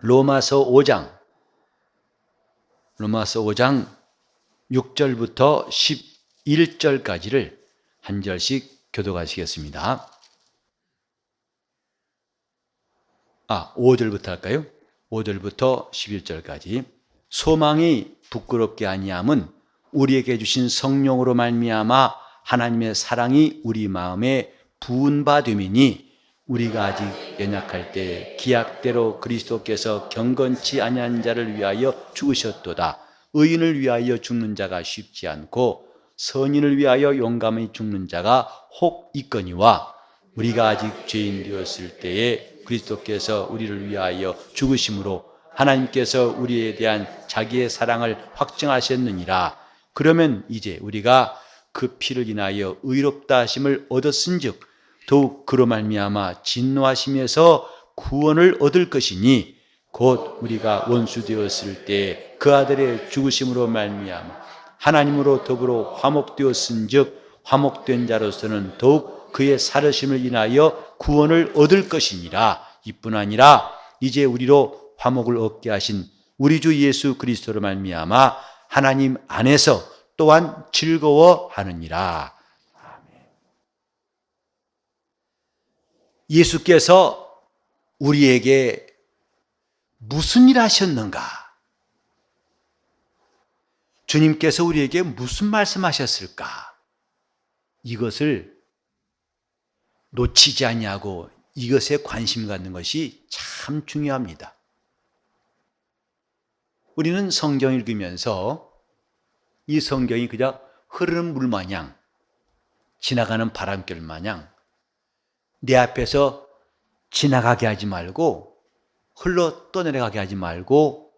로마서 5장 로마서 5장 6절부터 11절까지를 한 절씩 교도하시겠습니다. 아, 5절부터 할까요? 5절부터 11절까지 소망이 부끄럽게 아니함은 우리에게 주신 성령으로 말미암아 하나님의 사랑이 우리 마음에 부은 바 됨이니 우리가 아직 연약할 때 기약대로 그리스도께서 경건치 아니한 자를 위하여 죽으셨도다. 의인을 위하여 죽는 자가 쉽지 않고 선인을 위하여 용감히 죽는 자가 혹 있거니와 우리가 아직 죄인 되었을 때에 그리스도께서 우리를 위하여 죽으심으로 하나님께서 우리에 대한 자기의 사랑을 확증하셨느니라. 그러면 이제 우리가 그 피를 인하여 의롭다 하심을 얻었은즉 더욱 그로 말미암아 진노하심에서 구원을 얻을 것이니 곧 우리가 원수 되었을 때 그 아들의 죽으심으로 말미암아 하나님으로 더불어 화목되었은즉 화목된 자로서는 더욱 그의 살으심을 인하여 구원을 얻을 것이니라 이뿐 아니라 이제 우리로 화목을 얻게 하신 우리 주 예수 그리스도로 말미암아 하나님 안에서 또한 즐거워하느니라. 예수께서 우리에게 무슨 일 하셨는가? 주님께서 우리에게 무슨 말씀하셨을까? 이것을 놓치지 아니하고 이것에 관심 갖는 것이 참 중요합니다. 우리는 성경 읽으면서 이 성경이 그저 흐르는 물 마냥 지나가는 바람결 마냥 내 앞에서 지나가게 하지 말고 흘러 떠내려가게 하지 말고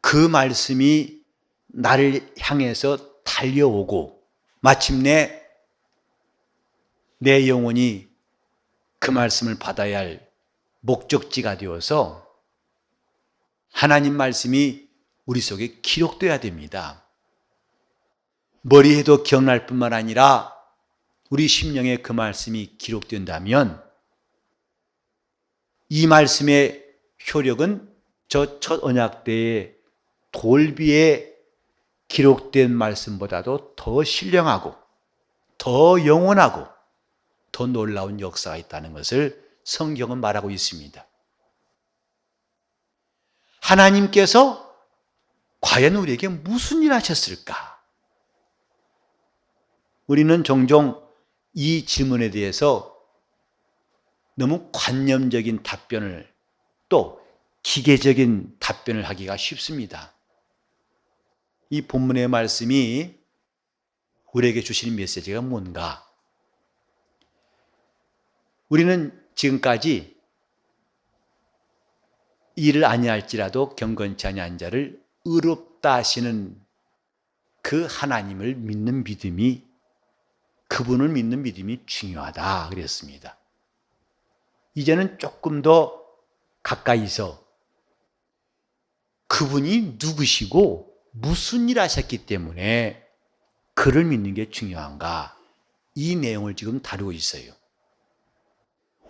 그 말씀이 나를 향해서 달려오고 마침내 내 영혼이 그 말씀을 받아야 할 목적지가 되어서 하나님 말씀이 우리 속에 기록돼야 됩니다. 머리에도 기억날 뿐만 아니라 우리 심령에 그 말씀이 기록된다면 이 말씀의 효력은 저 첫 언약 때의 돌비에 기록된 말씀보다도 더 신령하고 더 영원하고 더 놀라운 역사가 있다는 것을 성경은 말하고 있습니다. 하나님께서 과연 우리에게 무슨 일 하셨을까? 우리는 종종 이 질문에 대해서 너무 관념적인 답변을 또 기계적인 답변을 하기가 쉽습니다. 이 본문의 말씀이 우리에게 주시는 메시지가 뭔가? 우리는 지금까지 일을 아니할지라도 경건치 아니한 자를 의롭다 하시는 그 하나님을 믿는 믿음이 그분을 믿는 믿음이 중요하다 그랬습니다. 이제는 조금 더 가까이서 그분이 누구시고 무슨 일 하셨기 때문에 그를 믿는 게 중요한가? 이 내용을 지금 다루고 있어요.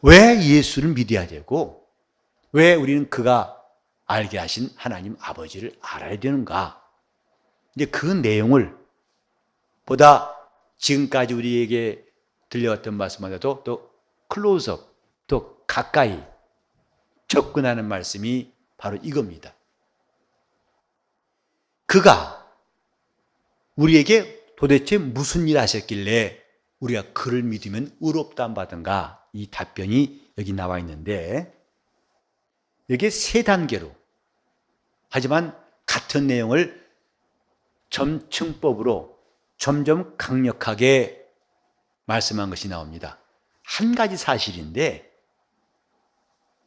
왜 예수를 믿어야 되고, 왜 우리는 그가 알게 하신 하나님 아버지를 알아야 되는가? 이제 그 내용을 보다 지금까지 우리에게 들려왔던 말씀보다도 더 클로즈업, 더 가까이 접근하는 말씀이 바로 이겁니다. 그가 우리에게 도대체 무슨 일 하셨길래 우리가 그를 믿으면 의롭다 받은가? 이 답변이 여기 나와 있는데 여기에 세 단계로 하지만 같은 내용을 점층법으로 점점 강력하게 말씀한 것이 나옵니다. 한 가지 사실인데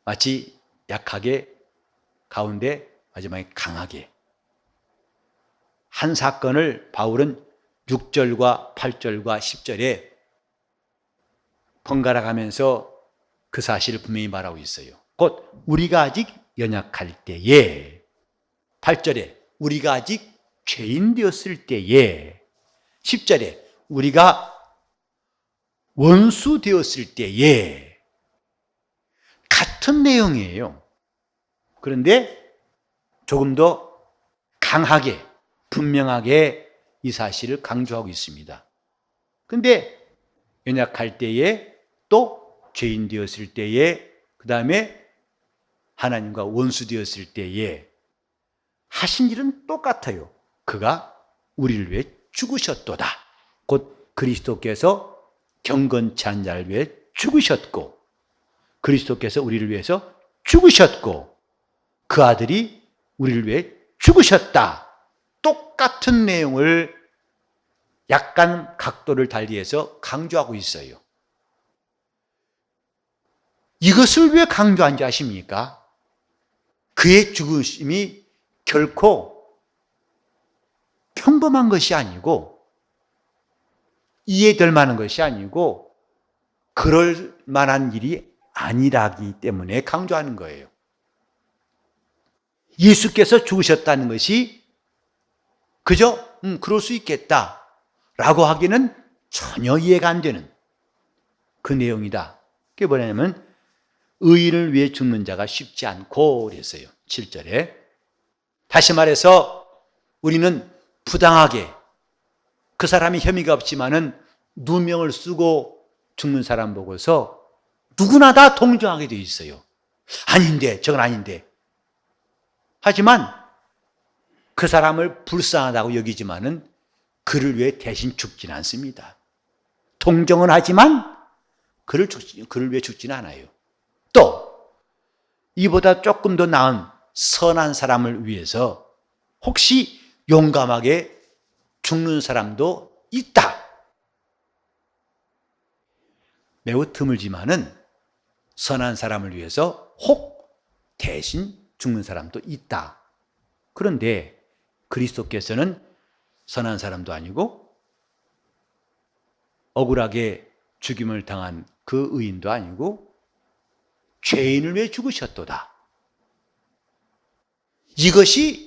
마치 약하게 가운데 마지막에 강하게 한 사건을 바울은 6절과 8절과 10절에 번갈아 가면서 그 사실을 분명히 말하고 있어요. 곧 우리가 아직 연약할 때에 8절에 우리가 아직 죄인 되었을 때에 10절에 우리가 원수 되었을 때에 같은 내용이에요. 그런데 조금 더 강하게, 분명하게 이 사실을 강조하고 있습니다. 근데 연약할 때에 또 죄인 되었을 때에 그 다음에 하나님과 원수 되었을 때에 하신 일은 똑같아요. 그가 우리를 위해 죽으셨도다. 곧 그리스도께서 경건치 않은 자를 위해 죽으셨고 그리스도께서 우리를 위해서 죽으셨고 그 아들이 우리를 위해 죽으셨다. 똑같은 내용을 약간 각도를 달리해서 강조하고 있어요. 이것을 왜 강조한지 아십니까? 그의 죽으심이 결코 평범한 것이 아니고 이해될 만한 것이 아니고 그럴 만한 일이 아니라기 때문에 강조하는 거예요. 예수께서 죽으셨다는 것이 그저 음, 그럴 수 있겠다 라고 하기는 전혀 이해가 안 되는 그 내용이다. 그게 뭐냐면 의인을 위해 죽는 자가 쉽지 않고 그랬어요. 7절에 다시 말해서 우리는 부당하게 그 사람이 혐의가 없지만은 누명을 쓰고 죽는 사람 보고서 누구나 다 동정하게 돼 있어요. 아닌데, 저건 아닌데. 하지만 그 사람을 불쌍하다고 여기지만은 그를 위해 대신 죽진 않습니다. 동정은 하지만 그를 죽지, 그를 위해 죽지는 않아요. 또 이보다 조금 더 나은 선한 사람을 위해서 혹시 용감하게 죽는 사람도 있다. 매우 드물지만은 선한 사람을 위해서 혹 대신 죽는 사람도 있다. 그런데 그리스도께서는 선한 사람도 아니고 억울하게 죽임을 당한 그 의인도 아니고 죄인을 위해 죽으셨도다. 이것이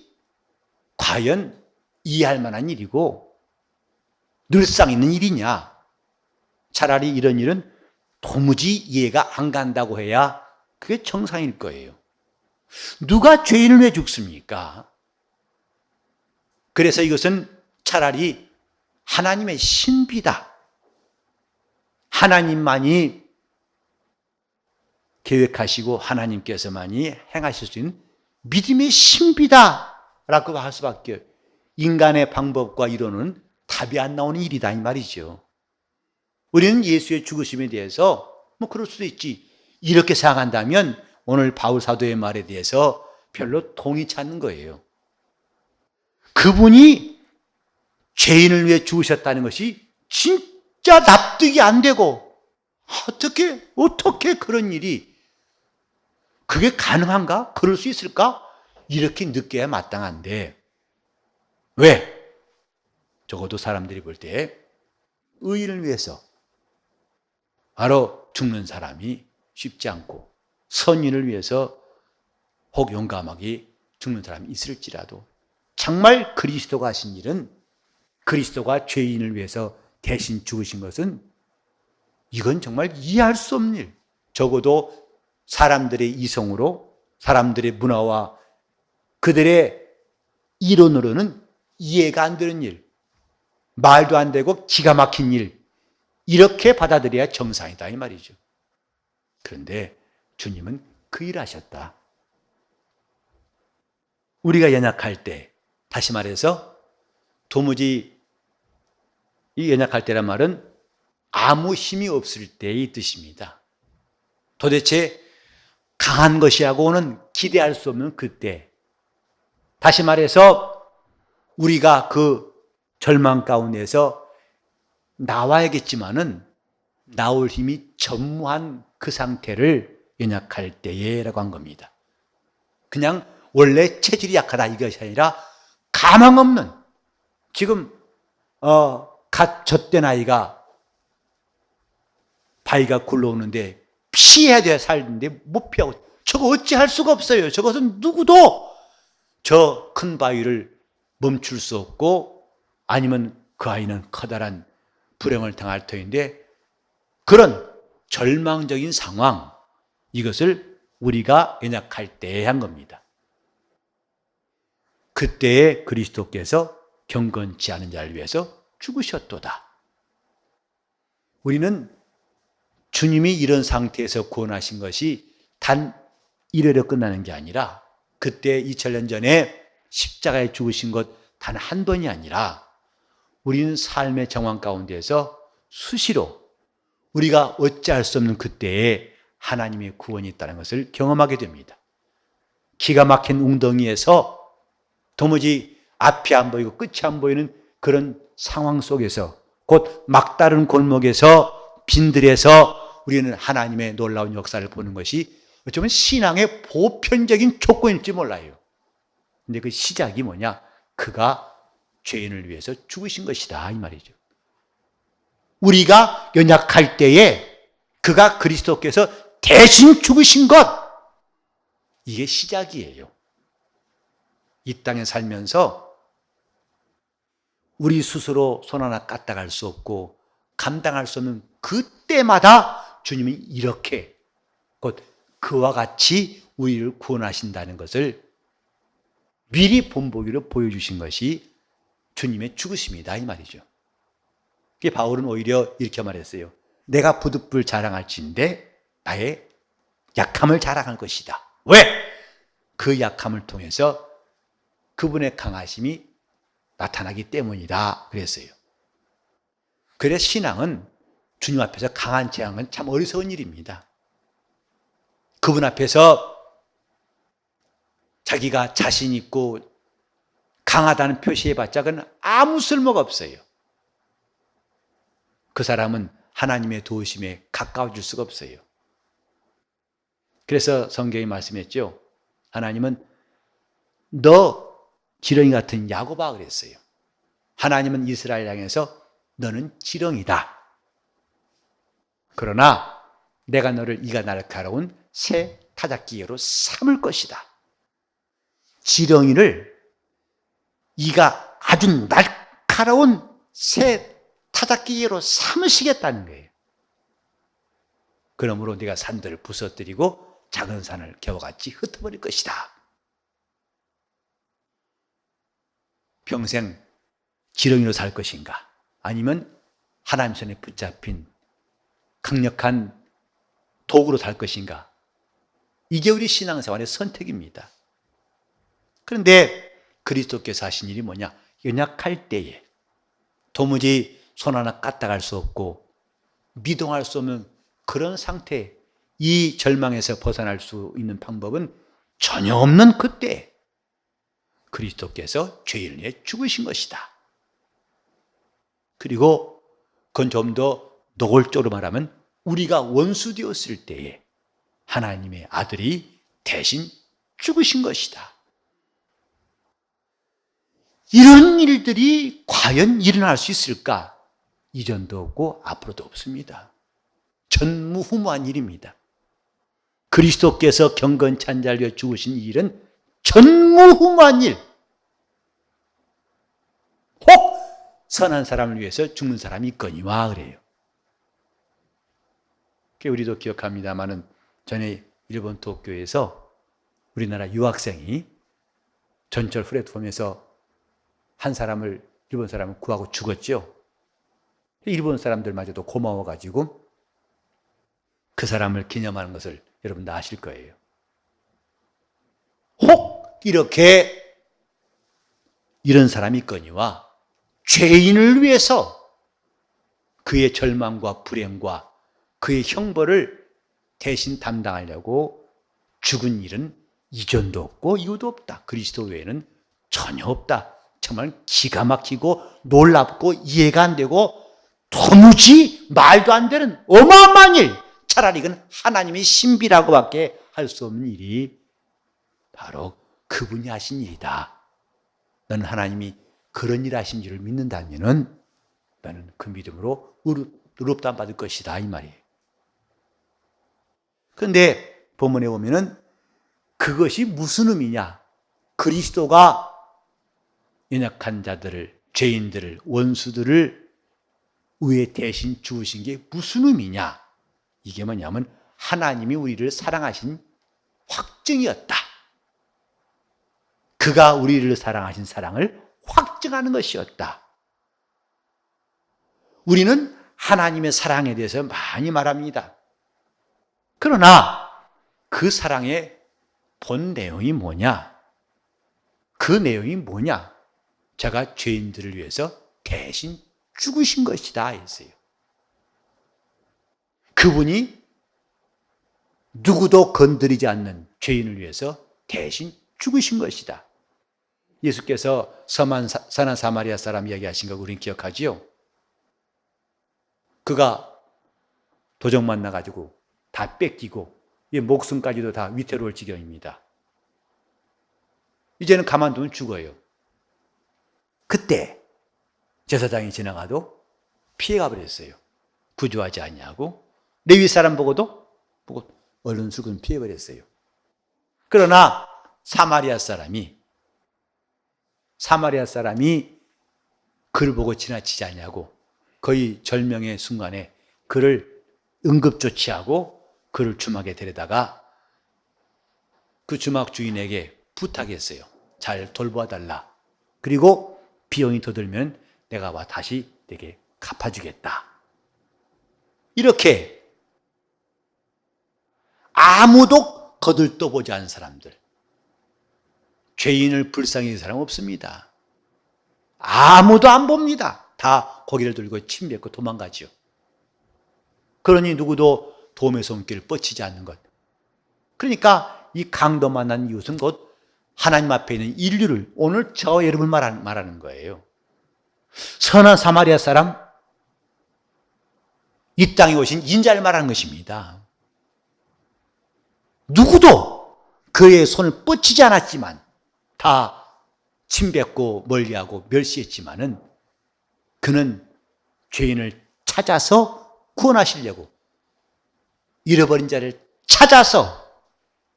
과연 이해할 만한 일이고 늘상 있는 일이냐? 차라리 이런 일은 도무지 이해가 안 간다고 해야 그게 정상일 거예요. 누가 죄인을 왜 죽습니까? 그래서 이것은 차라리 하나님의 신비다. 하나님만이 계획하시고 하나님께서만이 행하실 수 있는 믿음의 신비다 라고 할 수밖에 인간의 방법과 이론은 답이 안 나오는 일이다 이 말이죠. 우리는 예수의 죽으심에 대해서 뭐 그럴 수도 있지 이렇게 생각한다면 오늘 바울 사도의 말에 대해서 별로 동의 찾는 거예요. 그분이 죄인을 위해 죽으셨다는 것이 진짜 납득이 안 되고 어떻게 어떻게 그런 일이 그게 가능한가? 그럴 수 있을까? 이렇게 느껴야 마땅한데 왜? 적어도 사람들이 볼 때 의인을 위해서 바로 죽는 사람이 쉽지 않고 선인을 위해서 혹 용감하게 죽는 사람이 있을지라도 정말 그리스도가 하신 일은 그리스도가 죄인을 위해서 대신 죽으신 것은 이건 정말 이해할 수 없는 일. 적어도 사람들의 이성으로 사람들의 문화와 그들의 이론으로는 이해가 안 되는 일. 말도 안 되고 기가 막힌 일. 이렇게 받아들여야 정상이다 이 말이죠. 그런데 주님은 그일 하셨다. 우리가 연약할 때, 다시 말해서 도무지 이 연약할 때란 말은 아무 힘이 없을 때의 뜻입니다. 도대체 강한 것이라고는 기대할 수 없는 그때. 다시 말해서 우리가 그 절망 가운데서 나와야겠지만은 나올 힘이 전무한 그 상태를 연약할 때에라고 한 겁니다. 그냥 원래 체질이 약하다 이것이 아니라 가망 없는 지금 어갓 젖된 아이가 바위가 굴러오는데 피해야 돼 살는데 못 피하고 저거 어찌 할 수가 없어요. 저것은 누구도 저 큰 바위를 멈출 수 없고 아니면 그 아이는 커다란 불행을 당할 터인데 그런 절망적인 상황 이것을 우리가 연약할 때한 겁니다. 그때에 그리스도께서 경건치 않은 자를 위해서 죽으셨도다. 우리는 주님이 이런 상태에서 구원하신 것이 단 이래로 끝나는 게 아니라 그때 2000년 전에 십자가에 죽으신 것 단 한 번이 아니라 우리는 삶의 정황 가운데에서 수시로 우리가 어찌할 수 없는 그때에 하나님의 구원이 있다는 것을 경험하게 됩니다. 기가 막힌 웅덩이에서 도무지 앞이 안 보이고 끝이 안 보이는 그런 상황 속에서 곧 막다른 골목에서 빈들에서 우리는 하나님의 놀라운 역사를 보는 것이 어쩌면 신앙의 보편적인 조건일지 몰라요. 근데 그 시작이 뭐냐? 그가 죄인을 위해서 죽으신 것이다. 이 말이죠. 우리가 연약할 때에 그가 그리스도께서 대신 죽으신 것. 이게 시작이에요. 이 땅에 살면서 우리 스스로 손 하나 까딱할 수 없고 감당할 수 없는 그때마다 주님이 이렇게 곧 그와 같이 우리를 구원하신다는 것을 미리 본보기로 보여주신 것이 주님의 죽으심이다 이 말이죠. 바울은 오히려 이렇게 말했어요. 내가 부득불 자랑할지인데 나의 약함을 자랑할 것이다. 왜? 그 약함을 통해서 그분의 강하심이 나타나기 때문이다. 그랬어요. 그래서 신앙은 주님 앞에서 강한 제안은 참 어리석은 일입니다. 그분 앞에서 자기가 자신 있고 강하다는 표시해봤자 그는 아무 쓸모가 없어요. 그 사람은 하나님의 도우심에 가까워질 수가 없어요. 그래서 성경이 말씀했죠. 하나님은 너 지렁이 같은 야고바 그랬어요. 하나님은 이스라엘 향해서 너는 지렁이다. 그러나 내가 너를 이가 날카로운 새 타작기계로 삼을 것이다. 지렁이를 이가 아주 날카로운 새 타작기계로 삼으시겠다는 거예요. 그러므로 네가 산들을 부서뜨리고 작은 산을 겨우같이 흩어버릴 것이다. 평생 지렁이로 살 것인가? 아니면 하나님 손에 붙잡힌 강력한 도구로 살 것인가? 이게 우리 신앙생활의 선택입니다. 그런데 그리스도께서 하신 일이 뭐냐? 연약할 때에 도무지 손 하나 까딱할 수 없고 미동할 수 없는 그런 상태, 이 절망에서 벗어날 수 있는 방법은 전혀 없는 그때 그리스도께서 죄인을 위해 죽으신 것이다. 그리고 그건 좀 더 노골적으로 말하면 우리가 원수 되었을 때에 하나님의 아들이 대신 죽으신 것이다. 이런 일들이 과연 일어날 수 있을까? 이전도 없고 앞으로도 없습니다. 전무후무한 일입니다. 그리스도께서 경건찬 위해 죽으신 일은 전무후무한 일. 혹 선한 사람을 위해서 죽는 사람이 있거니와 그래요. 우리도 기억합니다마는 전에 일본 도쿄에서 우리나라 유학생이 전철 플랫폼에서 한 사람을 일본 사람을 구하고 죽었죠. 일본 사람들마저도 고마워가지고 그 사람을 기념하는 것을 여러분 다 아실 거예요. 혹 이렇게 이런 사람이 있거니와 죄인을 위해서 그의 절망과 불행과 그의 형벌을 대신 담당하려고 죽은 일은 이전도 없고 이유도 없다. 그리스도 외에는 전혀 없다. 정말 기가 막히고 놀랍고 이해가 안 되고 도무지 말도 안 되는 어마어마한 일. 차라리 이건 하나님의 신비라고밖에 할 수 없는 일이 바로 그분이 하신 일이다. 너는 하나님이 그런 일 하신 줄을 믿는다면은 너는 그 믿음으로 의롭다 받을 것이다 이 말이에요. 그런데 본문에 보면은 그것이 무슨 의미냐? 그리스도가 연약한 자들을 죄인들을 원수들을 위에 대신 죽으신 게 무슨 의미냐? 이게 뭐냐면 하나님이 우리를 사랑하신 확증이었다. 그가 우리를 사랑하신 사랑을 확증하는 것이었다. 우리는 하나님의 사랑에 대해서 많이 말합니다. 그러나 그 사랑의 본 내용이 뭐냐? 그 내용이 뭐냐? 제가 죄인들을 위해서 대신 죽으신 것이다 했어요. 그분이 누구도 건드리지 않는 죄인을 위해서 대신 죽으신 것이다. 예수께서 서만 사나 사마리아 사람 이야기하신 거 우리는 기억하지요? 그가 도적 만나 가지고 다 뺏기고 이 목숨까지도 다 위태로울 지경입니다. 이제는 가만두면 죽어요. 그때 제사장이 지나가도 피해가 버렸어요. 구조하지 않냐고 레위 사람 보고도 보고 얼른 죽은 피해 버렸어요. 그러나 사마리아 사람이 사마리아 사람이 그를 보고 지나치지 않냐고 거의 절명의 순간에 그를 응급 조치하고 그를 주막에 데려다가 그 주막 주인에게 부탁했어요. 잘 돌보아 달라. 그리고 비용이 더 들면 내가 와 다시 내게 갚아주겠다. 이렇게 아무도 거들떠보지 않은 사람들, 죄인을 불쌍히 여긴 사람 없습니다. 아무도 안 봅니다. 다 고개를 들고 침 뱉고 도망가지요. 그러니 누구도 도움의 손길을 뻗치지 않는 것. 그러니까 이 강도 만난 이웃은 곧 하나님 앞에 있는 인류를 오늘 저 여러분 말하는, 말하는 거예요. 선한 사마리아 사람, 이 땅에 오신 인자를 말하는 것입니다. 누구도 그의 손을 뻗치지 않았지만 다 침뱉고 멀리하고 멸시했지만은 그는 죄인을 찾아서 구원하시려고 잃어버린 자를 찾아서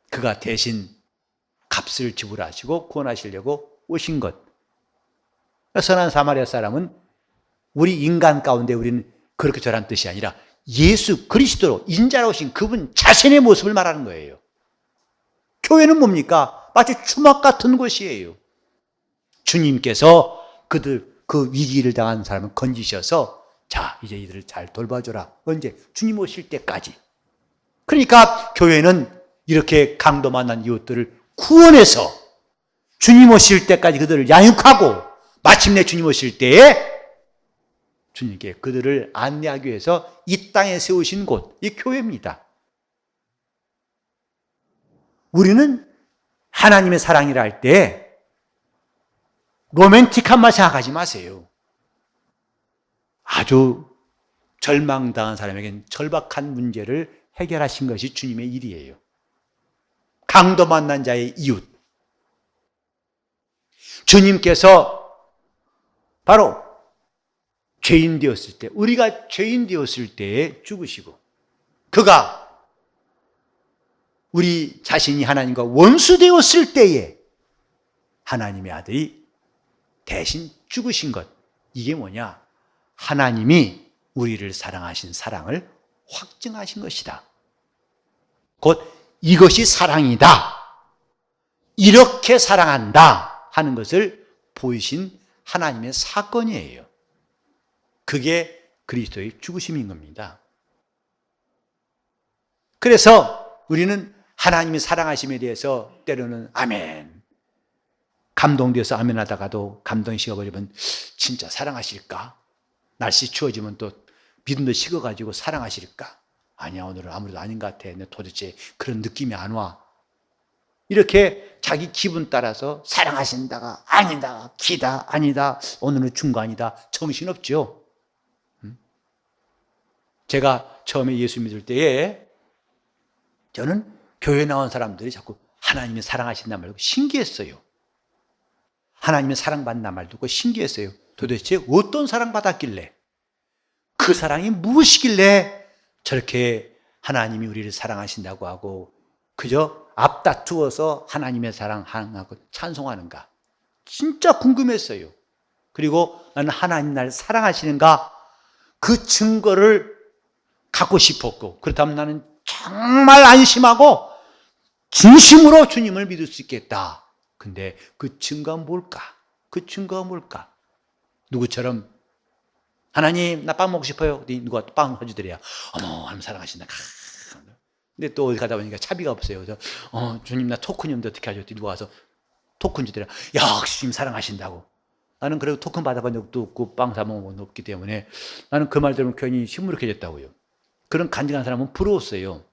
그가 대신 값을 지불하시고 구원하시려고 오신 것. 선한 사마리아 사람은 우리 인간 가운데 우리는 그렇게 저란 뜻이 아니라 예수 그리스도로 인자로 오신 그분 자신의 모습을 말하는 거예요. 교회는 뭡니까? 마치 추막 같은 곳이에요. 주님께서 그들 그 위기를 당한 사람을 건지셔서 자 이제 이들을 잘 돌봐줘라. 언제 주님 오실 때까지. 그러니까 교회는 이렇게 강도 만난 이웃들을 구원해서 주님 오실 때까지 그들을 양육하고 마침내 주님 오실 때에 주님께 그들을 안내하기 위해서 이 땅에 세우신 곳, 이 교회입니다. 우리는 하나님의 사랑이라 할 때 로맨틱한 맛 생각하지 마세요. 아주 절망당한 사람에겐 절박한 문제를 해결하신 것이 주님의 일이에요. 강도 만난 자의 이웃. 주님께서 바로 죄인 되었을 때, 우리가 죄인 되었을 때에 죽으시고, 그가 우리 자신이 하나님과 원수 되었을 때에 하나님의 아들이 대신 죽으신 것. 이게 뭐냐? 하나님이 우리를 사랑하신 사랑을 확증하신 것이다. 곧 이것이 사랑이다. 이렇게 사랑한다 하는 것을 보이신 하나님의 사건이에요. 그게 그리스도의 죽으심인 겁니다. 그래서 우리는 하나님이 사랑하심에 대해서 때로는 아멘. 감동되어서 아멘 하다가도 감동이 식어버리면 진짜 사랑하실까? 날씨 추워지면 또 믿음도 식어가지고 사랑하실까? 아니야, 오늘은 아무래도 아닌 것 같아. 근데 도대체 그런 느낌이 안 와. 이렇게 자기 기분 따라서 사랑하신다가 아니다, 기다, 아니다, 오늘은 중간이다. 정신없죠? 음? 제가 처음에 예수 믿을 때에 저는 교회 나온 사람들이 자꾸 하나님이 사랑하신다 말고 신기했어요. 하나님의 사랑받는 말 듣고 신기했어요. 도대체 어떤 사랑받았길래 그 사랑이 무엇이길래 저렇게 하나님이 우리를 사랑하신다고 하고 그저 앞다투어서 하나님의 사랑 하고 찬송하는가. 진짜 궁금했어요. 그리고 나는 하나님 날 사랑하시는가 그 증거를 갖고 싶었고 그렇다면 나는 정말 안심하고 진심으로 주님을 믿을 수 있겠다. 근데 그 증거가 뭘까? 그 증거가 뭘까? 누구처럼 하나님 나 빵 먹고 싶어요. 그랬더니 누가 빵 사주더래요. 어머 하나님 사랑하신다. 캬. 근데 또 어디 가다 보니까 차비가 없어요. 그래서 어 주님 나 토큰이었는데 어떻게 하죠? 누가 와서 토큰 주더래요. 역시 주님 사랑하신다고. 나는 그래도 토큰 받아본 적도 없고 빵 사 먹은 적도 없기 때문에 나는 그 말 들으면 괜히 시무룩해졌다고요. 그런 간직한 사람은 부러웠어요.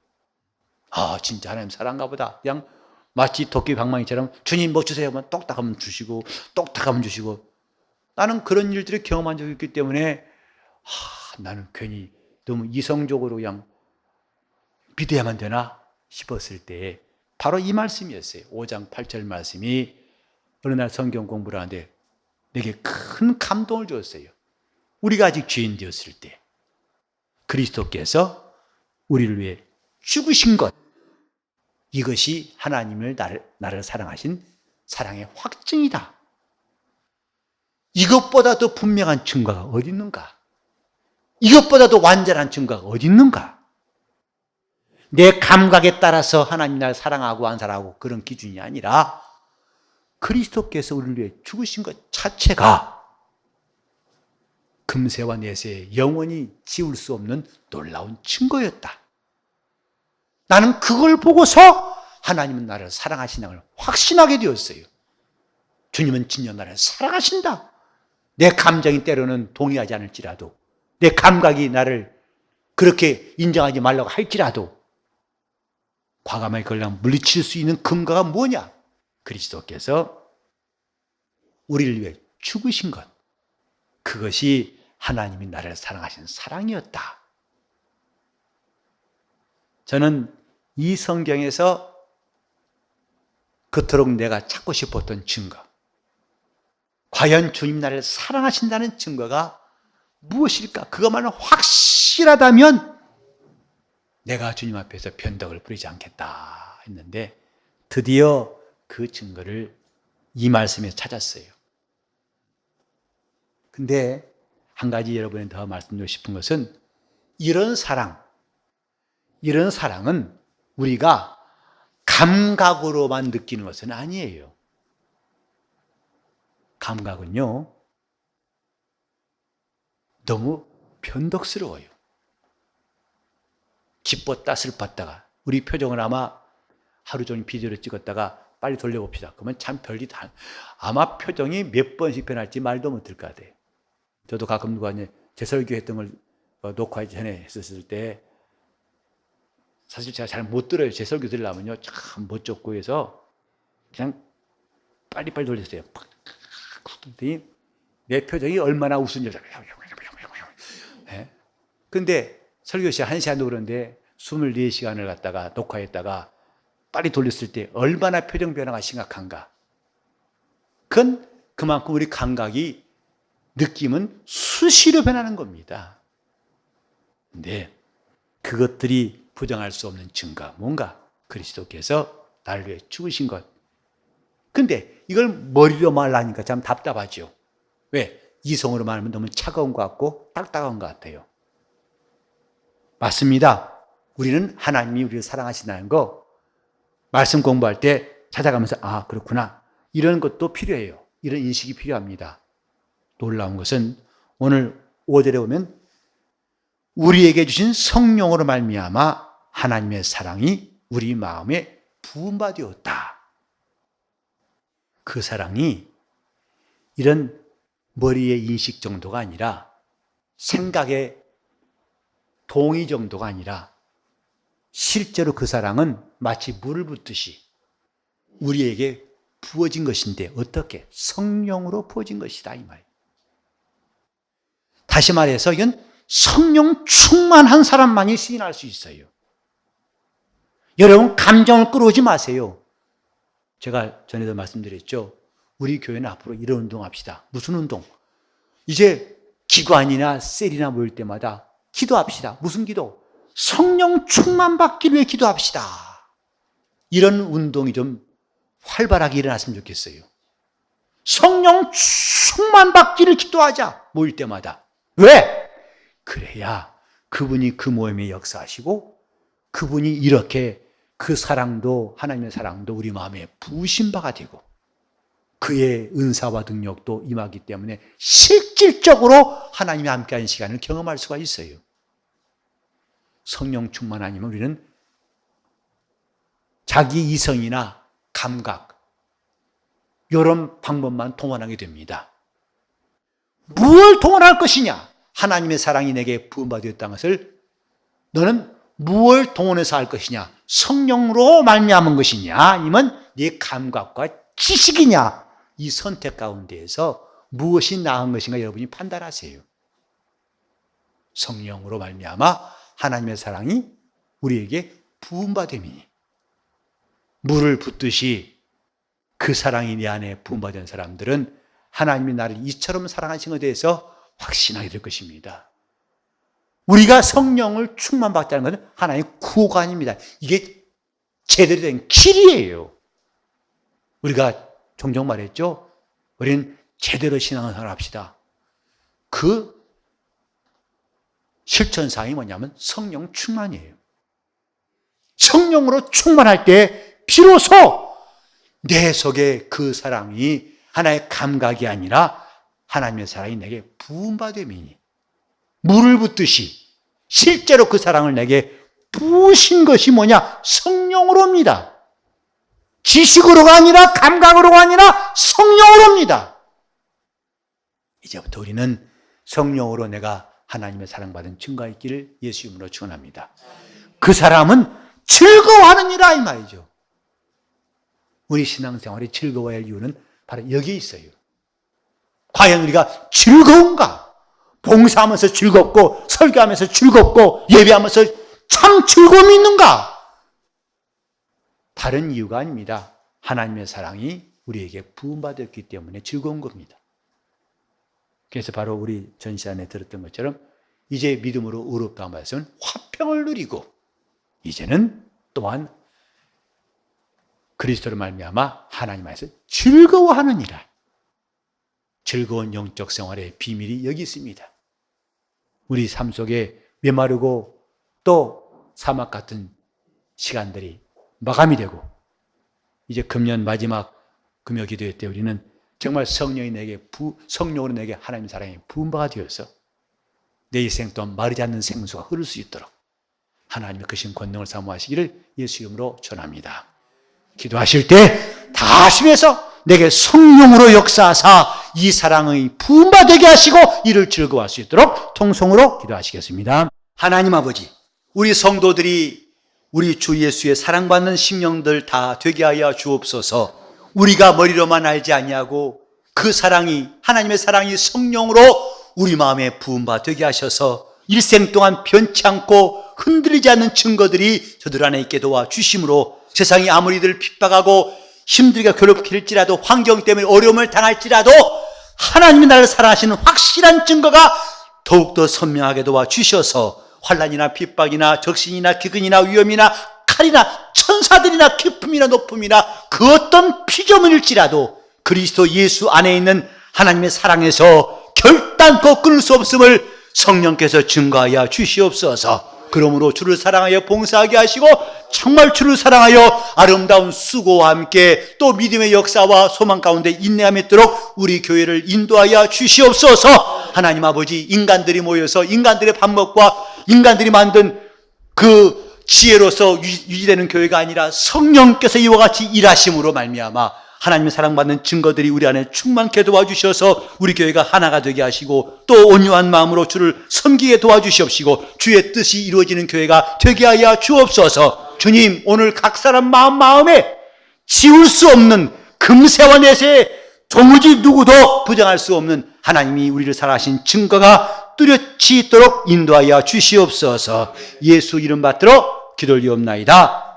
아 진짜 하나님 사랑가 보다. 그냥 마치 도끼 방망이처럼 주님 뭐 주세요 하면 똑딱하면 주시고 똑딱하면 주시고 나는 그런 일들을 경험한 적이 있기 때문에 하, 나는 괜히 너무 이성적으로 그냥 믿어야만 되나 싶었을 때 바로 이 말씀이었어요. 5장 8절 말씀이 어느 날 성경 공부를 하는데 내게 큰 감동을 주었어요. 우리가 아직 죄인 되었을 때 그리스도께서 우리를 위해 죽으신 것 이것이 하나님을 나를, 나를 사랑하신 사랑의 확증이다. 이것보다 더 분명한 증거가 어디 있는가? 이것보다 더 완전한 증거가 어디 있는가? 내 감각에 따라서 하나님 날 사랑하고 안 사랑하고 그런 기준이 아니라 그리스도께서 우리를 위해 죽으신 것 자체가 금세와 내세 영원히 지울 수 없는 놀라운 증거였다. 나는 그걸 보고서 하나님은 나를 사랑하시는 걸 확신하게 되었어요. 주님은 진정 나를 사랑하신다. 내 감정이 때로는 동의하지 않을지라도, 내 감각이 나를 그렇게 인정하지 말라고 할지라도, 과감하게 그걸 물리칠 수 있는 근거가 뭐냐? 그리스도께서 우리를 위해 죽으신 것. 그것이 하나님이 나를 사랑하신 사랑이었다. 저는 이 성경에서 그토록 내가 찾고 싶었던 증거. 과연 주님 나를 사랑하신다는 증거가 무엇일까? 그것만은 확실하다면 내가 주님 앞에서 변덕을 부리지 않겠다 했는데 드디어 그 증거를 이 말씀에 찾았어요. 근데 한 가지 여러분에 더 말씀드리고 싶은 것은 이런 사랑, 이런 사랑은 우리가 감각으로만 느끼는 것은 아니에요. 감각은요, 너무 변덕스러워요. 기뻤다, 슬펐다가, 우리 표정을 아마 하루 종일 비디오를 찍었다가 빨리 돌려봅시다. 그러면 참 별일 다, 아마 표정이 몇 번씩 변할지 말도 못할 것 같아요. 저도 가끔 누가 이제 제 설교했던 걸 어, 녹화 전에 했었을 때 사실 제가 잘 못 들어요. 제 설교 들으려면요. 참 멋쩍고 해서 그냥 빨리빨리 돌렸어요. 그랬더니 내 표정이 얼마나 웃은지. 예? 근데 설교 시간 1시간도 그런데 24시간을 갖다가 녹화했다가 빨리 돌렸을 때 얼마나 표정 변화가 심각한가. 그건 그만큼 우리 감각이 느낌은 수시로 변하는 겁니다. 근데 그것들이 부정할 수 없는 증거 뭔가 그리스도께서 나를 위해 죽으신 것. 근데 이걸 머리로 말하니까 참 답답하죠. 왜? 이성으로 말하면 너무 차가운 것 같고 딱딱한 것 같아요. 맞습니다. 우리는 하나님이 우리를 사랑하신다는 거 말씀 공부할 때 찾아가면서 아 그렇구나 이런 것도 필요해요. 이런 인식이 필요합니다. 놀라운 것은 오늘 5절에 보면 우리에게 주신 성령으로 말미암아 하나님의 사랑이 우리 마음에 부음받되었다. 그 사랑이 이런 머리의 인식 정도가 아니라 생각의 동의 정도가 아니라 실제로 그 사랑은 마치 물을 붓듯이 우리에게 부어진 것인데 어떻게 성령으로 부어진 것이다 이 말. 다시 말해서 이건 성령 충만한 사람만이 시인할 수 있어요. 여러분 감정을 끌어오지 마세요. 제가 전에도 말씀드렸죠. 우리 교회는 앞으로 이런 운동 합시다. 무슨 운동? 이제 기관이나 셀이나 모일 때마다 기도합시다. 무슨 기도? 성령 충만 받기 위해 기도합시다. 이런 운동이 좀 활발하게 일어났으면 좋겠어요. 성령 충만 받기를 기도하자. 모일 때마다. 왜? 그래야 그분이 그 모임에 역사하시고 그분이 이렇게 그 사랑도 하나님의 사랑도 우리 마음에 부으신 바가 되고 그의 은사와 능력도 임하기 때문에 실질적으로 하나님이 함께하는 시간을 경험할 수가 있어요. 성령 충만 아니면 우리는 자기 이성이나 감각 이런 방법만 동원하게 됩니다. 무엇을 동원할 것이냐? 하나님의 사랑이 내게 부음받았다는 것을 너는 무엇을 동원해서 할 것이냐? 성령으로 말미암은 것이냐? 아니면 네 감각과 지식이냐? 이 선택 가운데에서 무엇이 나은 것인가 여러분이 판단하세요. 성령으로 말미암아 하나님의 사랑이 우리에게 부음받음이니 물을 붓듯이 그 사랑이 내 안에 부음받은 사람들은 하나님이 나를 이처럼 사랑하신 것에 대해서 확신하게 될 것입니다. 우리가 성령을 충만받다는 것은 하나님의 구호가 아닙니다. 이게 제대로 된 길이에요. 우리가 종종 말했죠. 우리는 제대로 신앙생활 합시다. 그 실천사항이 뭐냐면 성령 충만이에요. 성령으로 충만할 때 비로소 내 속에 그 사랑이 하나의 감각이 아니라 하나님의 사랑이 내게 부음받음이니 물을 붓듯이 실제로 그 사랑을 내게 부으신 것이 뭐냐? 성령으로입니다. 지식으로가 아니라 감각으로가 아니라 성령으로입니다. 이제부터 우리는 성령으로 내가 하나님의 사랑받은 증거 있기를 예수 이름으로 축원합니다. 그 사람은 즐거워하는 이라 이 말이죠. 우리 신앙생활이 즐거워야 할 이유는 바로 여기에 있어요. 과연 우리가 즐거운가? 봉사하면서 즐겁고 설교하면서 즐겁고 예배하면서 참 즐거움이 있는가? 다른 이유가 아닙니다. 하나님의 사랑이 우리에게 부음받았기 때문에 즐거운 겁니다. 그래서 바로 우리 전 시간에 들었던 것처럼 이제 믿음으로 의롭다는 말씀은 화평을 누리고 이제는 또한 그리스도로 말미암아 하나님 안에서 즐거워하느니라. 즐거운 영적 생활의 비밀이 여기 있습니다. 우리 삶 속에 메마르고 또 사막 같은 시간들이 마감이 되고 이제 금년 마지막 금요 기도회 때 우리는 정말 성령이 내게 부, 성령으로 내게 하나님 사랑이 부음바가 되어서 내 인생 또한 마르지 않는 생수가 흐를 수 있도록 하나님의 크신 권능을 사모하시기를 예수 이름으로 전합니다. 기도하실 때 다시면서 내게 성령으로 역사하사 이 사랑의 부음받게 하시고 이를 즐거워할 수 있도록 통성으로 기도하시겠습니다. 하나님 아버지, 우리 성도들이 우리 주 예수의 사랑받는 심령들 다 되게 하여 주옵소서. 우리가 머리로만 알지 아니하고 그 사랑이 하나님의 사랑이 성령으로 우리 마음에 부음바 되게 하셔서 일생 동안 변치 않고 흔들리지 않는 증거들이 저들 안에 있게 도와 주심으로 세상이 아무리들 핍박하고 힘들게 괴롭힐지라도 환경 때문에 어려움을 당할지라도 하나님이 나를 사랑하시는 확실한 증거가 더욱더 선명하게 도와 주셔서 환란이나 핍박이나 적신이나 기근이나 위험이나 칼이나 천사들이나 기품이나 높음이나 그 어떤 피조물일지라도 그리스도 예수 안에 있는 하나님의 사랑에서 결단코 끊을 수 없음을 성령께서 증거하여 주시옵소서. 그러므로 주를 사랑하여 봉사하게 하시고 정말 주를 사랑하여 아름다운 수고와 함께 또 믿음의 역사와 소망 가운데 인내함에 있도록 우리 교회를 인도하여 주시옵소서. 하나님 아버지 인간들이 모여서 인간들의 방법과 인간들이 만든 그 지혜로서 유지되는 교회가 아니라 성령께서 이와 같이 일하심으로 말미암아 하나님의 사랑받는 증거들이 우리 안에 충만케 도와주셔서 우리 교회가 하나가 되게 하시고 또 온유한 마음으로 주를 섬기게 도와주시옵시고 주의 뜻이 이루어지는 교회가 되게 하여 주옵소서. 주님 오늘 각 사람 마음 마음에 지울 수 없는 금세와 내세 도무지 누구도 부정할 수 없는 하나님이 우리를 살아하신 증거가 뚜렷이 있도록 인도하여 주시옵소서. 예수 이름 받들어 기도리옵나이다